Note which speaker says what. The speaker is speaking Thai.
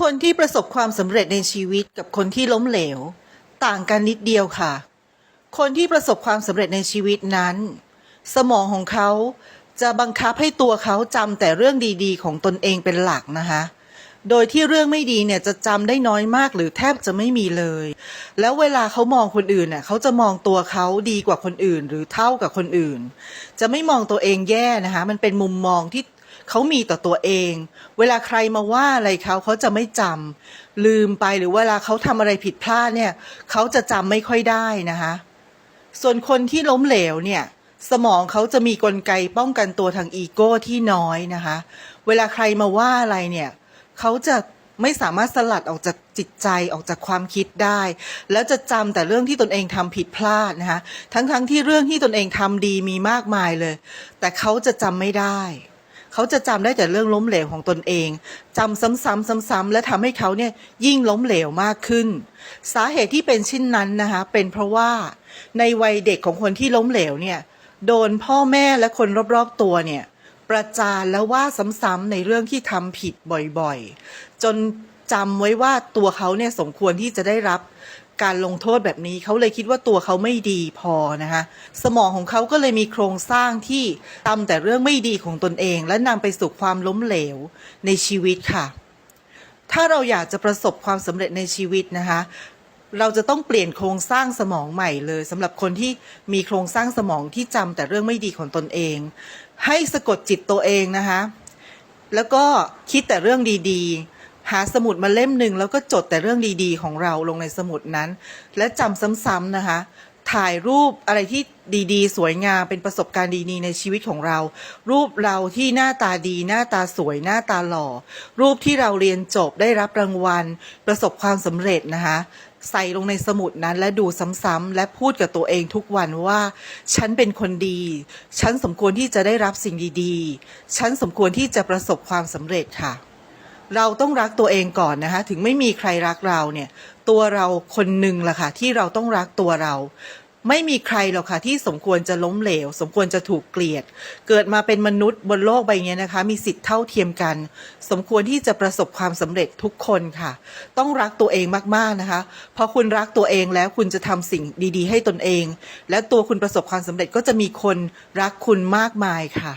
Speaker 1: คนที่ประสบความสำเร็จในชีวิตกับคนที่ล้มเหลว ต่างกันนิดเดียวค่ะ คนที่ประสบความสำเร็จในชีวิตนั้น สมองของเขาจะบังคับให้ตัวเขาจำแต่เรื่องดีๆ ของตนเองเป็นหลักนะคะ โดยที่เรื่องไม่ดีเนี่ยจะจำได้น้อยมากหรือแทบจะไม่มีเลย แล้วเวลาเขามองคนอื่นเน่ะเขาจะมองตัวเขาดีกว่าคนอื่น หรือเท่ากับคนอื่น จะไม่มองตัวเองแย่นะคะ มันเป็นมุมมองที่ เขามีต่อตัวเอง เวลาใครมาว่าอะไรเขาเขาจะไม่จำลืมไปหรือเวลาเขาทำอะไรผิดพลาดเนี่ยเขาจะจำไม่ค่อยได้นะคะส่วนคนที่ล้มเหลวเนี่ยสมองเขาจะมีกลไกป้องกันตัวทางอีโก้ที่น้อยนะคะ เวลาใครมาว่าอะไรเนี่ยเขาจะไม่สามารถสลัดออกจากจิตใจออกจากความคิดได้ แล้วจะจำแต่เรื่องที่ตนเองทำผิดพลาดนะคะทั้งๆทที่เรื่องที่ตนเองทำดีมีมากมายเลย แต่เขาจะจำไม่ได้ เขาจะจำได้แต่เรื่องล้มเหลวของตนเองจำซ้ำๆซ้ำๆและทำให้เขาเนี่ยยิ่งล้มเหลวมากขึ้น สาเหตุที่เป็นเช่นนั้นนะคะเป็นเพราะว่าในวัยเด็กของคนที่ล้มเหลวเนี่ยโดนพ่อแม่และคนรอบๆตัวเนี่ยประจานแล้วว่าซ้ำๆในเรื่องที่ทำผิดบ่อยๆ จนจำไว้ว่าตัวเขาเนี่ยสมควรที่จะได้รับ การลงโทษแบบนี้เขาเลยคิดว่าตัวเขาไม่ดีพอนะคะสมองของเขาก็เลยมีโครงสร้างที่ทำแต่เรื่องไม่ดีของตนเอง และนำไปสู่ความล้มเหลวในชีวิตค่ะ ถ้าเราอยากจะประสบความสำเร็จในชีวิตนะคะเราจะต้องเปลี่ยนโครงสร้างสมองใหม่เลยสำหรับคนที่มีโครงสร้างสมองที่จำแต่เรื่องไม่ดีของตนเอง ให้สะกดจิตตัวเองนะคะแล้วก็คิดแต่เรื่องดีๆ หาสมุดมาเล่มหนึ่งแล้วก็จดแต่เรื่องดีๆ ของเราลงในสมุดนั้น และจำซ้ำๆนะคะ ถ่ายรูปอะไรที่ดีๆ สวยงามเป็นประสบการณ์ดีๆ ในชีวิตของเรา รูปเราที่หน้าตาดีหน้าตาสวยหน้าตาหล่อ รูปที่เราเรียนจบได้รับรางวัล ประสบความสำเร็จนะคะใส่ลงในสมุดนั้นและดูซ้ำๆและพูดกับตัวเองทุกวันว่า ฉันเป็นคนดี ฉันสมควรที่จะได้รับสิ่งดีๆ ฉันสมควรที่จะประสบความสำเร็จค่ะ เราต้องรักตัวเองก่อนนะคะถึงไม่มีใครรักเราเนี่ยตัวเราคนหนึ่งล่ะค่ะที่เราต้องรักตัวเรา ไม่มีใครหรอกค่ะที่สมควรจะล้มเหลว สมควรจะถูกเกลียด เกิดมาเป็นมนุษย์บนโลกใบนี้นะคะ มีสิทธิ์เท่าเทียมกัน สมควรที่จะประสบความสำเร็จทุกคนค่ะ ต้องรักตัวเองมากๆนะคะพอคุณรักตัวเองแล้วคุณจะทำสิ่งดี ๆ ให้ตนเอง และตัวคุณประสบความสำเร็จก็จะมีคนรักคุณมากมายค่ะ